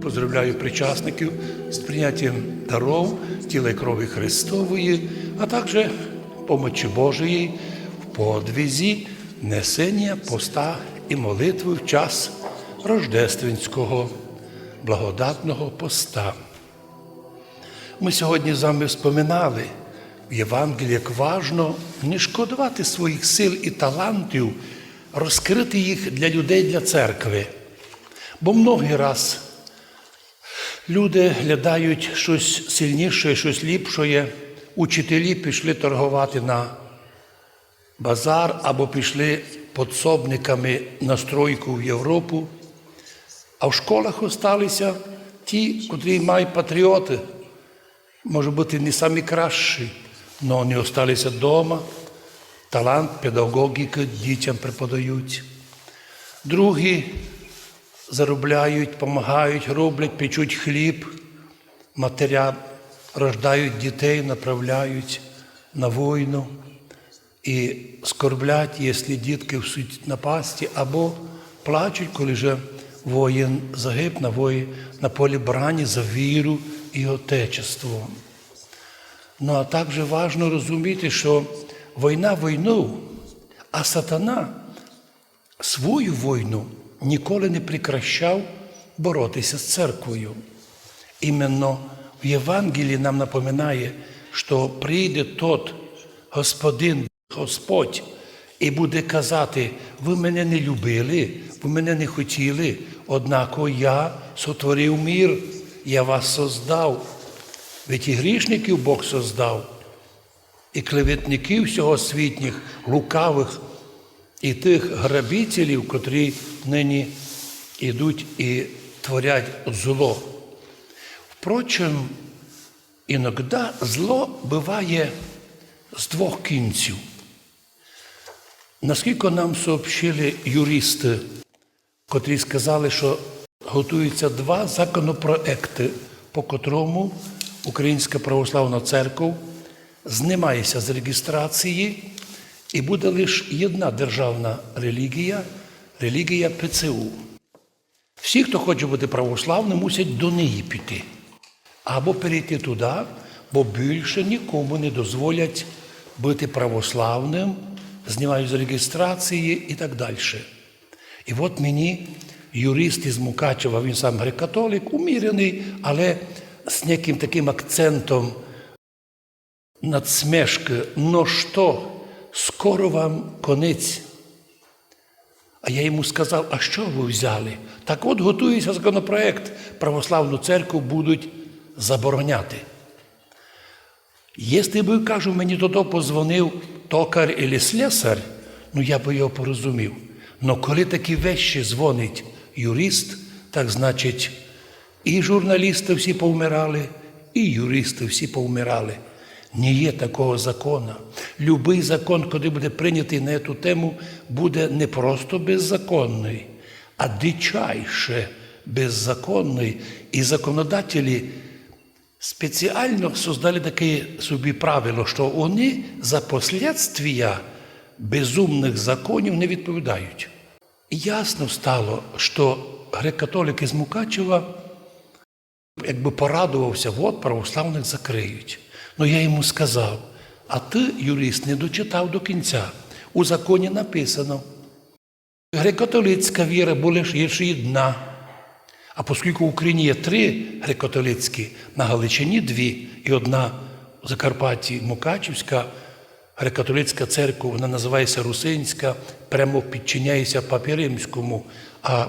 Поздравляю причасників з прийняттям даров тіла і крові Христової, а також помочі Божої в подвізі несення поста і молитви в час рождественського благодатного поста. Ми сьогодні з вами вспоминали в Євангелії, як важно не шкодувати своїх сил і талантів, розкрити їх для людей, для церкви. Бо многий раз люди глядають щось сильніше, щось ліпше. Учителі пішли торгувати на базар або пішли подсобниками на стройку в Європу. А в школах осталися ті, котрі мають патріоти, може бути, не самі кращі, але вони осталися вдома, талант, педагогіки дітям преподають. Другі заробляють, допомагають, роблять, печуть хліб, матеря рождають дітей, направляють на війну і скорблять, якщо дітки в суть напасті, або плачуть, коли вже воїн загиб на вої, на полі брані за віру і отечество. Ну а також важливо розуміти, що війна війну, а сатана свою війну ніколи не прекращав боротися з церквою. Іменно в Євангелії нам напоминає, що прийде тот Господин, Господь, і буде казати, ви мене не любили, ви мене не хотіли, однако я сотворив мір, я вас создав. Ведь і грішників Бог создав, і клеветників всього світніх, лукавих, і тих грабителів, котрі нині йдуть і творять зло. Впрочем, іноді зло буває з двох кінців. Наскільки нам сообщили юристи, котрі сказали, що готуються два законопроекти, по котрому Українська православна церква знімається з реєстрації і буде лише одна державна релігія релігія ПЦУ. Всі, хто хоче бути православним, мусять до неї піти або перейти туди, бо більше нікому не дозволять бути православним, знімають з реєстрації і так далі. І от мені юрист із Мукачева, він сам греко-католик, умірений, але з неким таким акцентом надсмешки, но що, скоро вам конець. А я йому сказав, а що ви взяли? Так от готується законопроект, православну церкву будуть забороняти. Якщо би, кажу, мені додо позвонив токар або слесар, ну я би його порозумів. Но коли такі вещі дзвонить юрист, так значить, і журналісти всі повмирали, і юристи всі повмирали. Не є такого закону. Любий закон, коли буде прийнятий на цю тему, буде не просто беззаконний, а дичайше беззаконний. І законодателі спеціально создали таке собі правило, що вони за послідствия безумних законів не відповідають. І ясно стало, що греко-католик із Мукачева якби порадувався, от православних закриють. Ну я йому сказав, а ти, юрист, не дочитав до кінця. У законі написано, греко-католицька віра була є ще одна. А оскільки в Україні є три греко-католицькі, на Галичині дві, і одна в Закарпатті Мукачівська, греко-католицька церква, вона називається Русинська, прямо підчиняється Папі Римському, а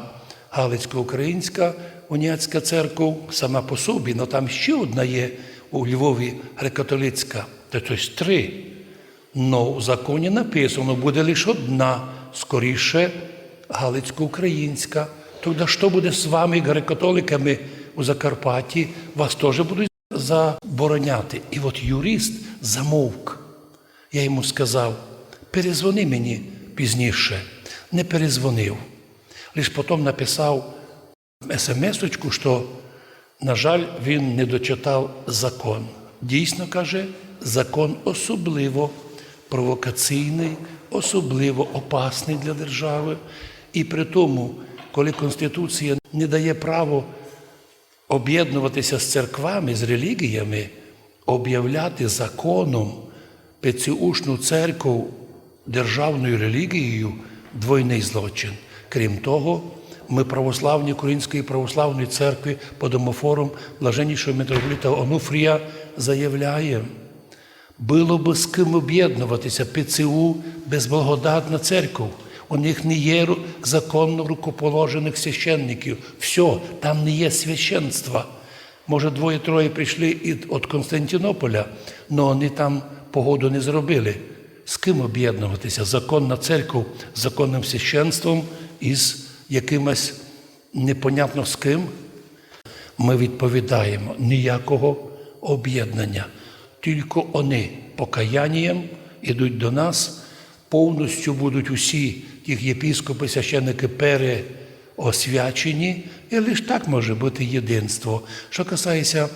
Галицько-Українська уніатська церква сама по собі, але там ще одна є у Львові греко-католицька, тобто три. Но в законі написано, буде лише одна, скоріше Галицько-Українська. Тоді що буде з вами, греко-католиками у Закарпатті? Вас теж будуть забороняти. І от юрист замовк. Я йому сказав, перезвони мені пізніше. Не перезвонив. Лише потім написав смс-очку, що, на жаль, він не дочитав закон. Дійсно каже, закон особливо провокаційний, особливо опасний для держави. І при тому, коли Конституція не дає право об'єднуватися з церквами, з релігіями, об'являти законом ПЦУшну церкву державною релігією двойний злочин. Крім того, ми православні Української православної церкви по домофорум блаженнішого митрополіта Онуфрія заявляємо, було би з ким об'єднуватися ПЦУ безблагодатна церква. У них не є законно рукоположених священників. Все, там не є священства. Може, двоє-троє прийшли від Константинополя, але вони там погоду не зробили. З ким об'єднуватися? Законна церква законним священством із якимось непонятно з ким ми відповідаємо ніякого об'єднання. Тільки вони покаянням ідуть до нас, повністю будуть усі їх єпіскопи, священники переосвячені, і лише так може бути єдинство. Що касається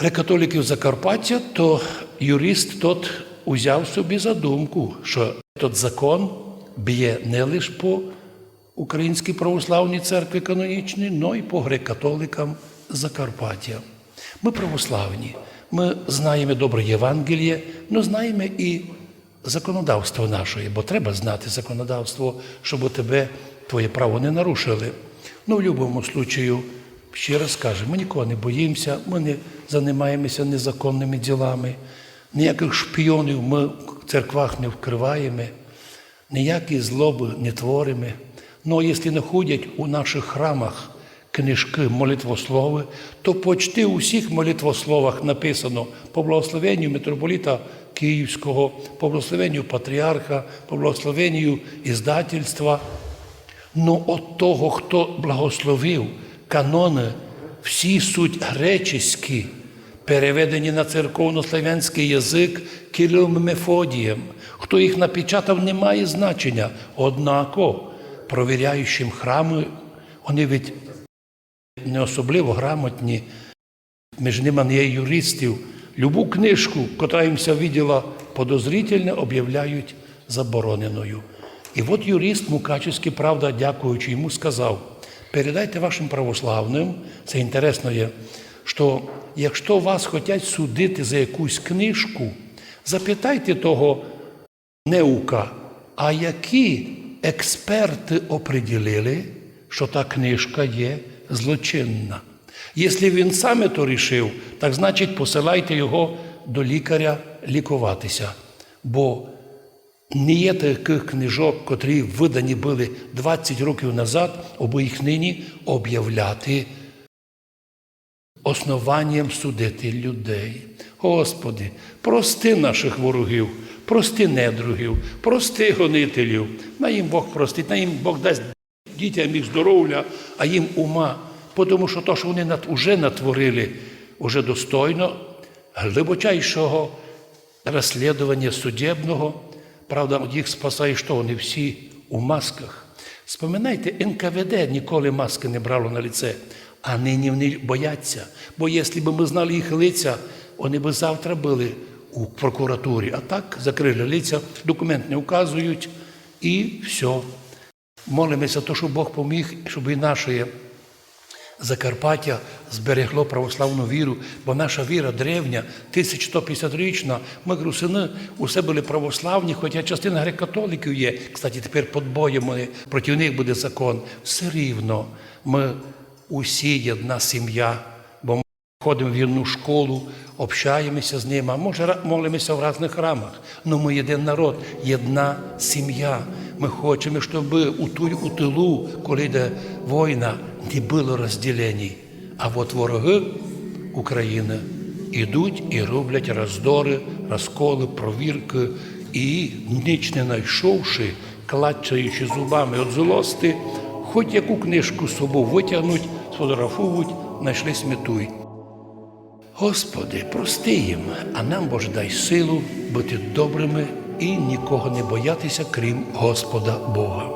греко-католиків Закарпаття, то юрист тот узяв собі за думку, що тот закон б'є не лише по Українській православній церкві канонічній, але й по греко-католикам Закарпаття. Ми православні, ми знаємо добре Євангеліє, але знаємо і законодавство наше, бо треба знати законодавство, щоб тебе твоє право не нарушили. Ну, в будь-якому случаю, ще раз кажу, ми нікого не боїмося, ми не займаємося незаконними ділами, ніяких шпіонів ми в церквах не вкриваємо, ніякі злоби не творимо. Ну, якщо не ходять у наших храмах книжки молитвослови, то почти у всіх молитвословах написано по благословенню митрополіта Київського, по благословенню патріарха, по благословенню іздательства. Ну, от того, хто благословив канони, всі суть гречеські, переведені на церковнослов'янський язик Кирилом Мефодієм. Хто їх напечатав, не має значення. Однако, провіряючим храми, вони від не особливо грамотні, між ними не є юристів. Любу книжку, котра їм ся виділа подозрительне, об'являють забороненою. І от юрист Мукачевський, правда, дякуючи йому, сказав: передайте вашим православним, це інтересно є, що якщо вас хочуть судити за якусь книжку, запитайте того неука, а які експерти оприділили, що та книжка є злочинна. Якщо він саме то рішив, так значить посилайте його до лікаря лікуватися. Бо не є таких книжок, котрі видані були 20 років назад, або їх нині об'являти основанням судити людей. Господи, прости наших ворогів, прости недругів, прости гонителів. На їм Бог простить, на їм Бог дасть дітям їх здоров'я, а їм ума. Тому що то, що вони уже натворили, уже достойно глибочайшого розслідування судебного. Правда, їх спасає, що вони всі у масках. Споминайте, НКВД ніколи маски не брало на лице, а нині вони бояться. Бо якщо б ми знали їх лиця, вони б завтра були у прокуратурі. А так закрили лиця, документ не вказують і все. Молимося, то, щоб Бог поміг, щоб і наше Закарпаття зберегло православну віру, бо наша віра древня, 1150-річна. Ми русини усе були православні, хоча частина греко-католиків є. Кстати, тепер під боєм проти них буде закон. Все рівно ми усі одна сім'я, ходимо в вільну школу, общаємося з ними, а може молимося в різних храмах. Ну ми єдин народ, єдна сім'я. Ми хочемо, щоб у ту у тилу, коли йде війна, не було розділень. А от вороги України ідуть і роблять роздори, розколи, провірки, і ніч не знайшовши, клачаючи зубами від злости, хоч яку книжку з собою витягнуть, сфотографують, знайшли смітуй. Господи, прости їм, а нам Боже дай силу бути добрими і нікого не боятися, крім Господа Бога.